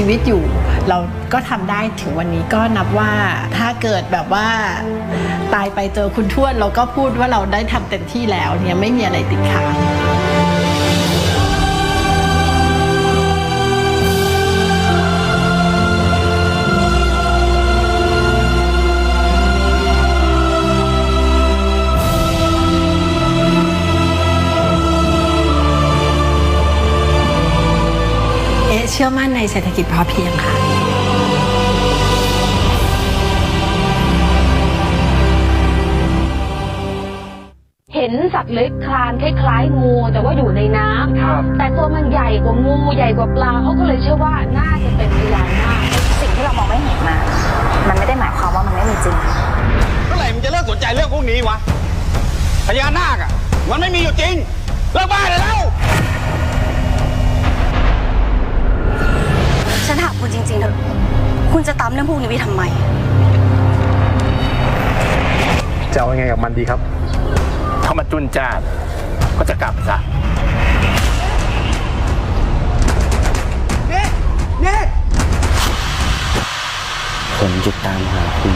ชีวิตอยู่เราก็ทำได้ถึงวันนี้ก็นับว่าถ้าเกิดแบบว่าตายไปเจอคุณทวดเราก็พูดว่าเราได้ทำเต็มที่แล้วเนี่ยไม่มีอะไรติดค้า ชื่อมั่นในเศรษฐกิจพอเพียงค่ะ เห็นสัตว์เลื้อยคลานคล้ายๆงูแต่ว่าอยู่ในน้ำครับแต่ตัวมันใหญ่กว่างูใหญ่กว่าปลาเขาก็เลยเชื่อว่าน่าจะเป็นพญานาคสิ่งที่เรามองไม่เห็นมามันไม่ได้หมายความว่ามันไม่มีจริง เมื่อไหร่มึงจะเลิกสนใจเรื่องพวกนี้วะพญานาคอะมันไม่มีอยู่จริง เลิกบ้าได้แล้ว นถามคุณจริงๆเถอะ คุณจะตามเรื่องพวกนี้ไปทำไม จะเอายังไงกับมันดีครับ ถ้ามันจุนจ้านก็จะกลับซะ ผมจะตามหาคุณ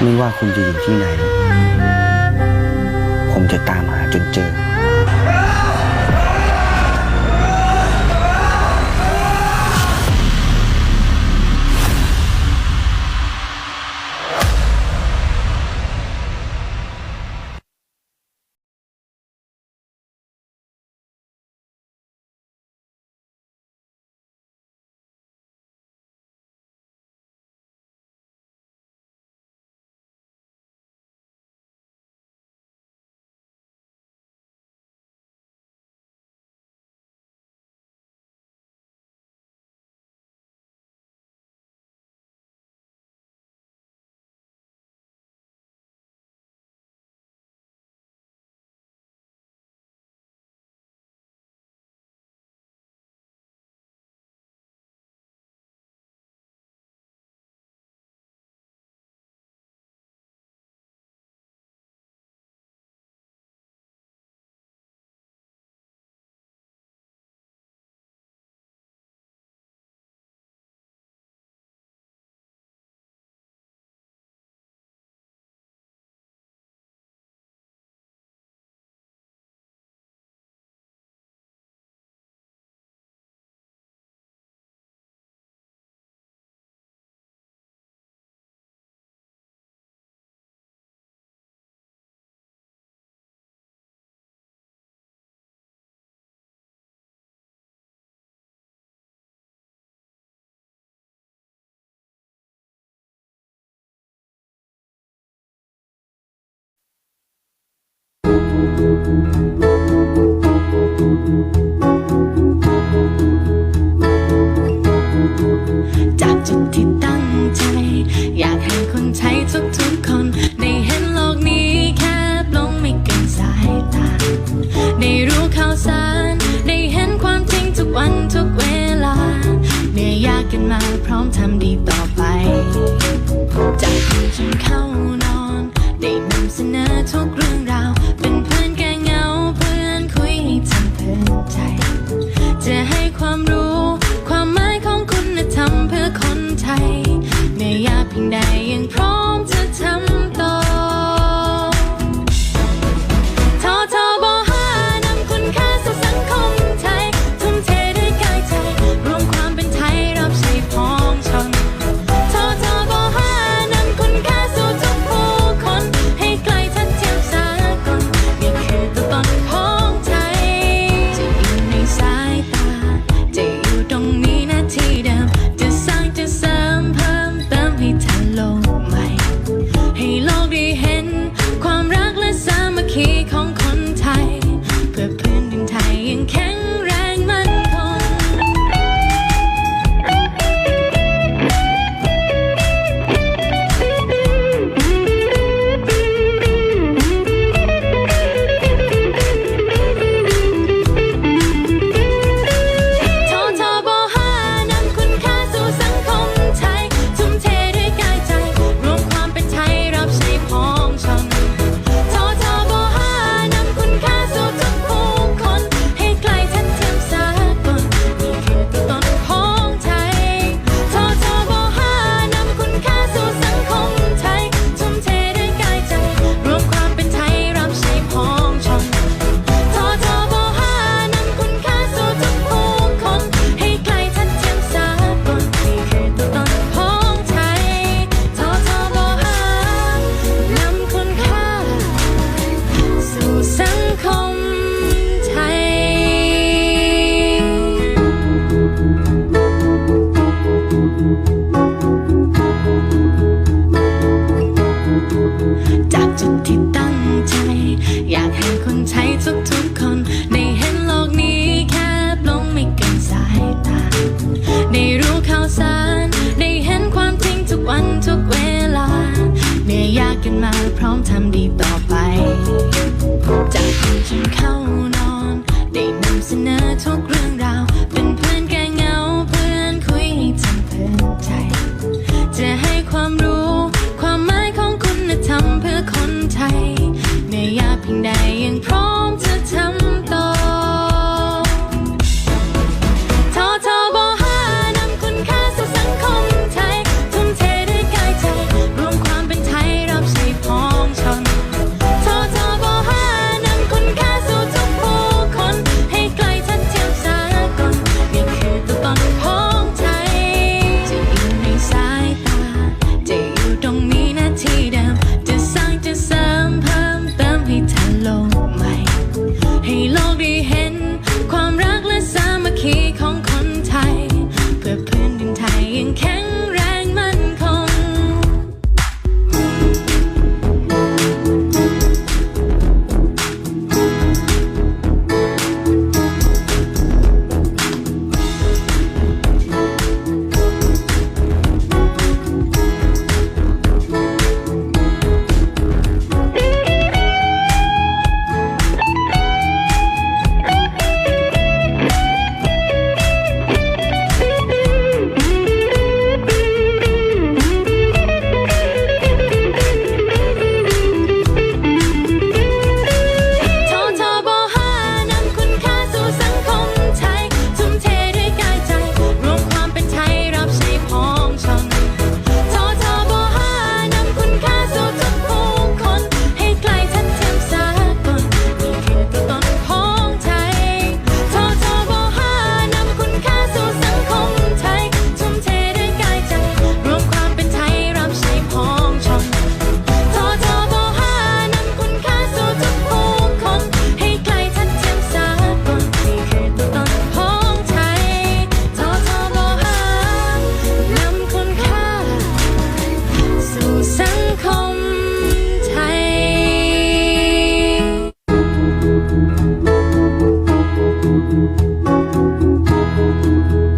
ไม่ว่าคุณจะอยู่ที่ไหน ผมจะตามหาจนเจอ จากจุดที่ตั้งใจ อยากให้คนใช้ทุกๆคนได้เห็นโลกนี้แคบลงไม่เกินสายตา ได้รู้ข่าวสาร ได้เห็นความจริงทุกวันทุกเวลาเหนื่อยยากกันมาพร้อมทำดีต่อไป จากตื่นจนเข้านอน ได้นำเสนอทุก ทำดีต่อไปจะ